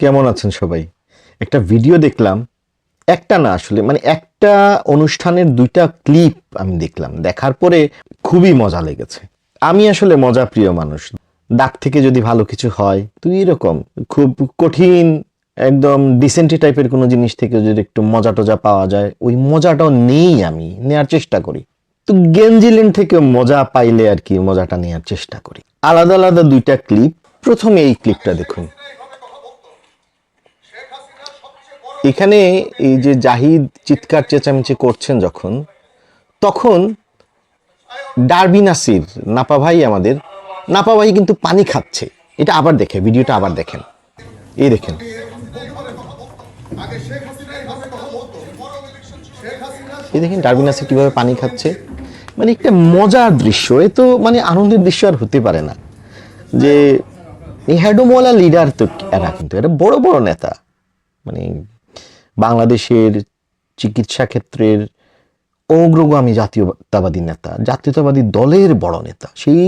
কেমন আছেন সবাই? একটা ভিডিও দেখলাম, একটা না আসলে মানে একটা অনুষ্ঠানের দুইটা ক্লিপ আমি দেখলাম। দেখার পরে খুবই মজা লেগেছে। আমি আসলে মজা প্রিয় মানুষ। ডাক থেকে যদি ভালো কিছু হয় তুই এরকম খুব কঠিন, একদম ডিসেন্টি টাইপের কোনো জিনিস থেকে যদি একটু মজা টজা পাওয়া যায়, ওই মজাটাও নেই আমি, নেয়ার চেষ্টা করি। তো গেঞ্জিলেন থেকে মজা পাইলে আর কি মজাটা নেওয়ার চেষ্টা করি। আলাদা আলাদা দুইটা ক্লিপ প্রথমে এই ক্লিপটা দেখুন। এখানে এই যে জাহিদ চিৎকার চেঁচামেচি করছেন যখন, তখন ডারবি নাসির, নাপা ভাই আমাদের, নাপা ভাই কিন্তু পানি খাচ্ছে। এটা আবার দেখে ভিডিওটা আবার দেখেন। এই দেখেন। এই দেখেন ডারবি নাসির কীভাবে পানি খাচ্ছে। মানে একটা মজার দৃশ্য, এ তো মানে আনন্দের দৃশ্য আর হতে পারে না। যে এই হ্যাডোমওয়ালা লিডার তো এরা কিন্তু এটা বড় বড় নেতা। মানে বাংলাদেশের চিকিৎসা ক্ষেত্রের অগ্রগামী জাতীয়তাবাদী নেতা জাতীয়তাবাদী দলের বড় নেতা সেই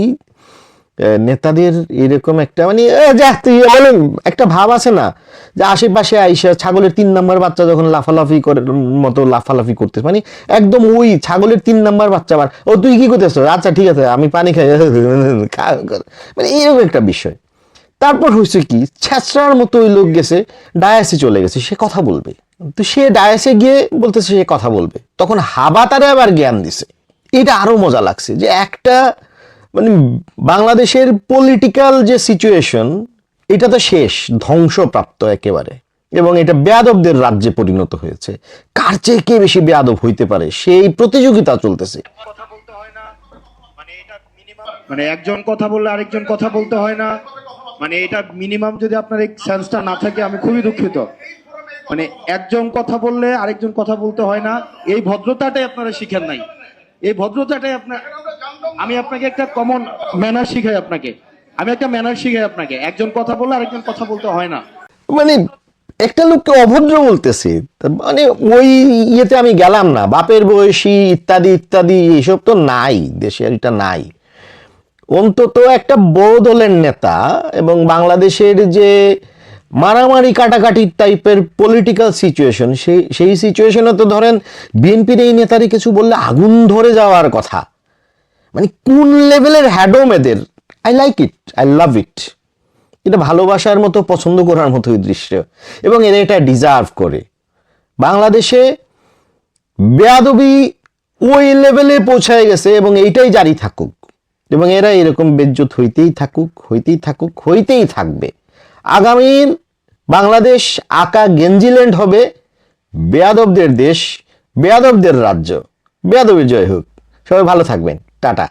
নেতাদের এরকম একটা মানে এ, যা তুই বলেন একটা ভাব আছে না যে আশেপাশে আইসা ছাগলের তিন নাম্বার বাচ্চা যখন লাফালাফি করে মতো লাফালাফি করতে মানে একদম ওই ছাগলের তিন নাম্বার বাচ্চা আবার ও তুই কি করতেছ? আচ্ছা ঠিক আছে আমি পানি খাই। মানে এরকম একটা বিষয়। তারপর হয়েছে কি ছেঁচড়ার মতো ওই লোক গেছে ডায়াসে চলে গেছে সে কথা বলবে। তো সে ডায়াসে গিয়ে বলতেছে সে কথা বলবে। তখন হাবা তারে আবার জ্ঞান দিছে। এটা আরও মজা লাগছে যে একটা মানে বাংলাদেশের পলিটিক্যাল যে সিচুয়েশন এটা তো শেষ, ধ্বংসপ্রাপ্ত একেবারে। এবং এটা বেয়াদবদের রাজ্যে পরিণত হয়েছে। কার চেয়ে কে বেশি বেয়াদব হইতে পারে, সেই প্রতিযোগিতা চলতেছে। মানে একজন কথা বললে আরেকজন কথা বলতে হয় না। মানে এটা মিনিমাম যদি আপনার এই সেন্সটা না থাকে, আমি খুবই দুঃখিত। মানে একজন কথা বললে আরেকজন কথা বলতে হয় না। এই ভদ্রতাটাই আপনারা শিখেন নাই। এই ভদ্রতাটাই আপনার আমি আপনাকে একটা কমন ম্যানার শিখাই আপনাকে। আমি একটা ম্যানার শিখাই আপনাকে। একজন কথা বললে আরেকজন কথা বলতে হয় না। মানে একটা লোককে অভদ্র বলতেছে মানে ওই ইয়েতে আমি গেলাম না। বাপের বয়সী ইত্যাদি ইত্যাদি এসব তো নাই দেশে এটা নাই। অন্তত একটা বড় দলের নেতা এবং বাংলাদেশের যে মারামারি কাটাকাটি টাইপের পলিটিক্যাল সিচুয়েশন সেই সেই সিচুয়েশনে তো ধরেন বিএনপির এই নেতারই কিছু বললে আগুন ধরে যাওয়ার কথা। মানে কোন লেভেলের হ্যাডোম এদের? I like it I love it এটা ভালোবাসার মতো, পছন্দ করার মতো এই দৃশ্য। এবং এরা এটা ডিজার্ভ করে। বাংলাদেশে বেয়াদবি ওই লেভেলে পৌঁছায় গেছে এবং এইটাই জারি থাকুক। এবং এরা এরকম বেজ্জত হইতেই থাকুক হইতেই থাকুক, হইতেই থাকবে। আগামীর বাংলাদেশ আকা গেঞ্জিল্যান্ড হবে বেয়াদবদের দেশ, বেয়াদবদের রাজ্য। বেয়াদবের জয় হোক। সবাই ভালো থাকবেন। টাটা।